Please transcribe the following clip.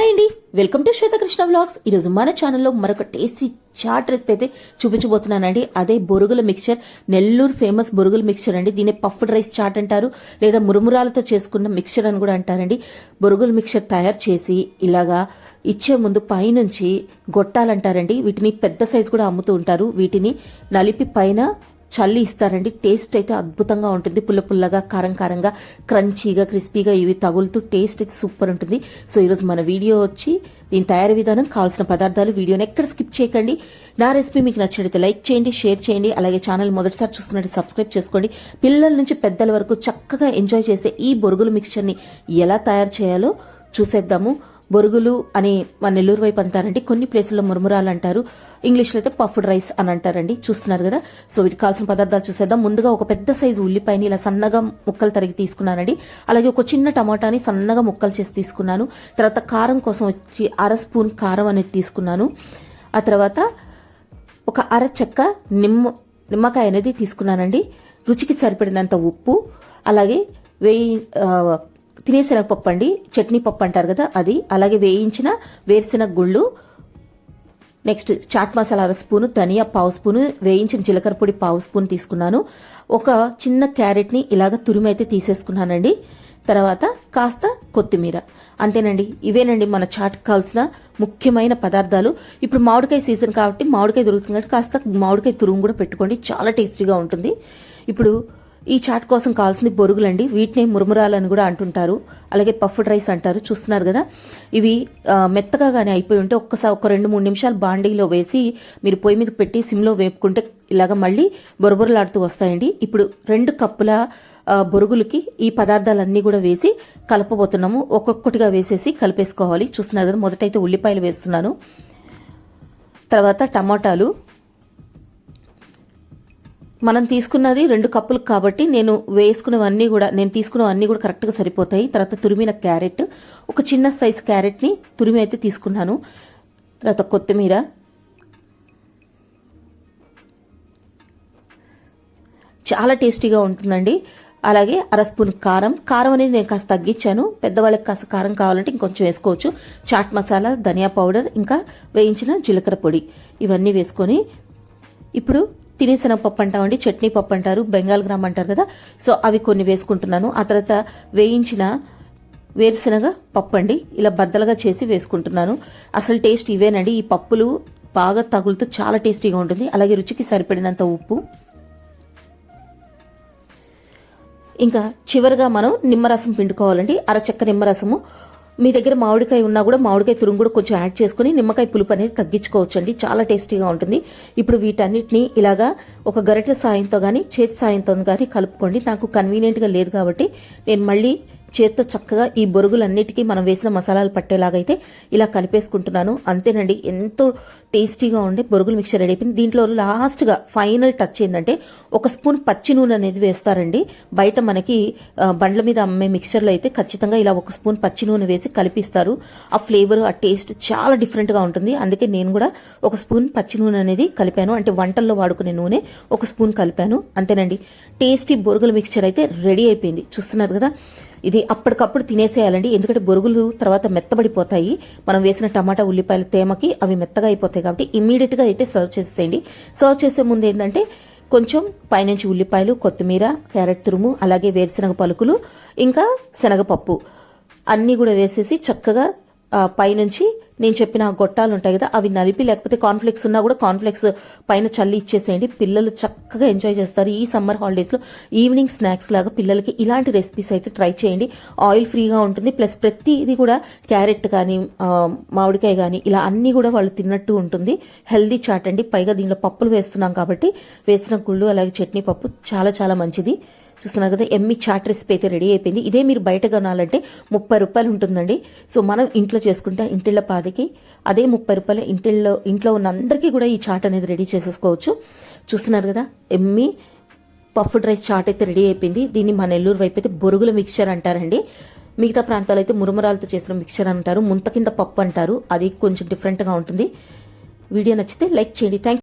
Hi అండి. Welcome to Swetha Krishna vlogs ఈరోజు మన ఛానల్లో మరొక టేస్టీ చాట్ రెసిపీ అయితే చూపించబోతున్నానండి. అదే బొరుగుల మిక్చర్ నెల్లూరు ఫేమస్ బొరుగుల మిక్చర్ అండి. దీన్ని పఫ్డ్ రైస్ చాట్ అంటారు. లేదా మురుమురాలతో చేసుకున్న మిక్చర్ అని కూడా అంటారండి. బొరుగుల మిక్చర్ తయారు చేసి ఇలాగా ఇచ్చే ముందు పైనుంచి గొట్టాలంటారండి. వీటిని పెద్ద సైజు కూడా అమ్ముతూ ఉంటారు. వీటిని నలిపి పైన చల్లి ఇస్తారండి. టేస్ట్ అయితే అద్భుతంగా ఉంటుంది. పుల్ల పుల్లగా కారం కారంగా క్రంచీగా క్రిస్పీగా ఇవి తగులుతూ టేస్ట్ అయితే సూపర్ ఉంటుంది. సో ఈరోజు మన వీడియో వచ్చి దీని తయారీ విధానం కావాల్సిన పదార్థాలు వీడియోని ఎక్కడ స్కిప్ చేయకండి. నా రెసిపీ మీకు నచ్చినట్లయితే లైక్ చేయండి షేర్ చేయండి అలాగే ఛానల్ మొదటిసారి చూస్తున్నట్టు సబ్స్క్రైబ్ చేసుకోండి. పిల్లల నుంచి పెద్దల వరకు చక్కగా ఎంజాయ్ చేసే ఈ బొరుగుల మిక్చర్ని ఎలా తయారు చేయాలో చూసేద్దాము. బొరుగులు అని మన నెల్లూరు వైపు అంటారండి. కొన్ని ప్లేసుల్లో మురుమురాలు అంటారు ఇంగ్లీష్లో అయితే పఫ్డ్ రైస్ అని అంటారండి. చూస్తున్నారు కదా. సో వీటికి కావాల్సిన పదార్థాలు చూసేద్దాం. ముందుగా ఒక పెద్ద సైజు ఉల్లిపాయని ఇలా సన్నగా ముక్కలు తరిగి తీసుకున్నానండి. అలాగే ఒక చిన్న టమాటాని సన్నగా ముక్కలు చేసి తీసుకున్నాను. తర్వాత కారం కోసం వచ్చి అర స్పూన్ కారం అనేది తీసుకున్నాను. ఆ తర్వాత ఒక అర చెక్క నిమ్మ నిమ్మకాయ అనేది తీసుకున్నానండి. రుచికి సరిపడినంత ఉప్పు అలాగే వేయి తినేసిన పప్పు అండి చట్నీ పప్పు అంటారు కదా అది. అలాగే వేయించిన వేరుశెనగ గుళ్ళు నెక్స్ట్ చాట్ మసాలా అర స్పూను ధనియా పావు స్పూను వేయించిన జీలకర్ర పొడి పావు స్పూన్ తీసుకున్నాను. ఒక చిన్న క్యారెట్ని ఇలాగ తురిమి అయితే తీసేసుకున్నానండి. తర్వాత కాస్త కొత్తిమీర. అంతేనండి ఇవేనండి మన చాట్ కావాల్సిన ముఖ్యమైన పదార్థాలు. ఇప్పుడు మామిడికాయ సీజన్ కాబట్టి మామిడికాయ దొరుకుతుంది కాబట్టి కాస్త మామిడికాయ తురుము కూడా పెట్టుకోండి చాలా టేస్టీగా ఉంటుంది. ఇప్పుడు ఈ చాట్ కోసం కావాల్సింది బొరుగులండి. వీటిని మురుమురాలని కూడా అంటుంటారు. అలాగే పఫ్డ్ రైస్ అంటారు. చూస్తున్నారు కదా? ఇవి మెత్తగా కానీ అయిపోయి ఉంటే ఒక్కసారి ఒక రెండు మూడు నిమిషాలు బాండీలో వేసి మీరు పొయ్యి మీద పెట్టి సిమ్లో వేపుకుంటే ఇలాగ మళ్ళీ బొరబొరలాడుతూ వస్తాయండి. ఇప్పుడు రెండు కప్పుల బొరుగులకి ఈ పదార్థాలన్నీ కూడా వేసి కలపబోతున్నాము. ఒక్కొక్కటిగా వేసేసి కలిపేసుకోవాలి. చూస్తున్నారు కదా? మొదటైతే ఉల్లిపాయలు వేస్తున్నాను. తర్వాత టమాటాలు. మనం తీసుకున్నది రెండు కప్పులు కాబట్టి నేను వేసుకున్నవన్నీ కూడా నేను తీసుకున్నవన్నీ కూడా కరెక్ట్గా సరిపోతాయి. తర్వాత తురిమిన క్యారెట్ ఒక చిన్న సైజ్ క్యారెట్ని తురిమి అయితే తీసుకున్నాను. తర్వాత కొత్తిమీర. చాలా టేస్టీగా ఉంటుందండి. అలాగే అర స్పూన్ కారం. కారం అనేది నేను కాస్త తగ్గించాను. పెద్దవాళ్ళకి కాస్త కారం కావాలంటే ఇంకొంచెం వేసుకోవచ్చు. చాట్ మసాలా ధనియా పౌడర్ ఇంకా వేయించిన జీలకర్ర పొడి. ఇవన్నీ వేసుకొని ఇప్పుడు తినేసిన పప్పు అంటామండి చట్నీ పప్పు అంటారు బెంగాల్ గ్రామ్ అంటారు కదా. సో అవి కొన్ని వేసుకుంటున్నాను. ఆ తర్వాత వేయించిన వేరుశనగ పప్పు అండి ఇలా బద్దలుగా చేసి వేసుకుంటున్నాను. అసలు టేస్ట్ ఇవేనండి. ఈ పప్పులు బాగా తగులుతూ చాలా టేస్టీగా ఉంటుంది. అలాగే రుచికి సరిపడినంత ఉప్పు. ఇంకా చివరిగా మనం నిమ్మరసం పిండుకోవాలండి. అరచక్క నిమ్మరసము మీ దగ్గర మామిడికాయ ఉన్నా కూడా మామిడికాయ తురుము కూడా కొంచెం యాడ్ చేసుకుని నిమ్మకాయ పులుపు అనేది తగ్గించుకోవచ్చు అండి చాలా టేస్టీగా ఉంటుంది. ఇప్పుడు వీటన్నిటిని ఇలాగా ఒక గరిటె సాయంతో కానీ చేతి సాయంతో కానీ కలుపుకోండి. నాకు కన్వీనియంట్గా లేదు కాబట్టి నేను మళ్ళీ చేత్తో చక్కగా ఈ బొరుగులన్నిటికీ మనం వేసిన మసాలాలు పట్టేలాగైతే ఇలా కలిపేసుకుంటున్నాను. అంతేనండి ఎంతో టేస్టీగా ఉండే బొరుగులు మిక్చర్ రెడీ అయిపోయింది. దీంట్లో లాస్ట్గా ఫైనల్ టచ్ ఏంటంటే ఒక స్పూన్ పచ్చి నూనె అనేది వేస్తారండి. బయట మనకి బండ్ల మీద అమ్మే మిక్చర్లో అయితే ఖచ్చితంగా ఇలా ఒక స్పూన్ పచ్చి నూనె వేసి కలిపిస్తారు. ఆ ఫ్లేవర్ ఆ టేస్ట్ చాలా డిఫరెంట్గా ఉంటుంది. అందుకే నేను కూడా ఒక స్పూన్ పచ్చి నూనె అనేది కలిపాను. అంటే వంటల్లో వాడుకునే నూనె ఒక స్పూన్ కలిపాను. అంతేనండి టేస్టీ బొరుగుల మిక్చర్ అయితే రెడీ అయిపోయింది. చూస్తున్నారు కదా ఇది అప్పటికప్పుడు తినేసేయాలండి. ఎందుకంటే బొరుగులు తర్వాత మెత్తబడిపోతాయి. మనం వేసిన టమాటా ఉల్లిపాయల తేమకి అవి మెత్తగా అయిపోతాయి కాబట్టి ఇమ్మీడియట్గా అయితే సర్వ్ చేసేయండి సర్వ్ చేసే ముందు ఏంటంటే కొంచెం పైనుంచి ఉల్లిపాయలు కొత్తిమీర క్యారెట్ తురుము అలాగే వేరుశనగ పలుకులు ఇంకా శనగపప్పు అన్నీ కూడా వేసేసి చక్కగా పైనుంచి నేను చెప్పిన గొట్టాలు ఉంటాయి కదా అవి నలిపి లేకపోతే కాన్ఫ్లెక్స్ ఉన్నా కూడా కాన్ఫ్లెక్స్ పైన చల్లి ఇచ్చేసేయండి. పిల్లలు చక్కగా ఎంజాయ్ చేస్తారు. ఈ సమ్మర్ హాలిడేస్లో ఈవినింగ్ స్నాక్స్ లాగా పిల్లలకి ఇలాంటి రెసిపీస్ అయితే ట్రై చేయండి. ఆయిల్ ఫ్రీగా ఉంటుంది. ప్లస్ ప్రతి ఇది కూడా క్యారెట్ కానీ మామిడికాయ కానీ ఇలా అన్నీ కూడా వాళ్ళు తిన్నట్టు ఉంటుంది. హెల్దీ చాట్ అండి. పైగా దీనిలో పప్పులు వేస్తున్నాం కాబట్టి వేసిన గుళ్ళు అలాగే చట్నీ పప్పు చాలా చాలా మంచిది. చూస్తున్నారు కదా ఎమ్మి చాట్ రెసిపీ అయితే రెడీ అయిపోయింది. ఇదే మీరు బయట కొనాలంటే ముప్పై రూపాయలు ఉంటుందండి. సో మనం ఇంట్లో చేసుకుంటే ఇంటిళ్ళ పాదికి అదే ముప్పై రూపాయలు ఇంటిల్లో ఇంట్లో ఉన్న అందరికీ కూడా ఈ చాట్ అనేది రెడీ చేసేసుకోవచ్చు. చూస్తున్నారు కదా ఎమ్మి పఫ్డ్ రైస్ చాట్ అయితే రెడీ అయిపోయింది. దీన్ని మన నెల్లూరు వైపు అయితే బొరుగుల మిక్చర్ అంటారండి. మిగతా ప్రాంతాలు అయితే మురుమరాలతో చేసిన మిక్చర్ అంటారు. ముంత కింద పప్పు అంటారు. అది కొంచెం డిఫరెంట్గా ఉంటుంది. వీడియో నచ్చితే లైక్ చేయండి. థ్యాంక్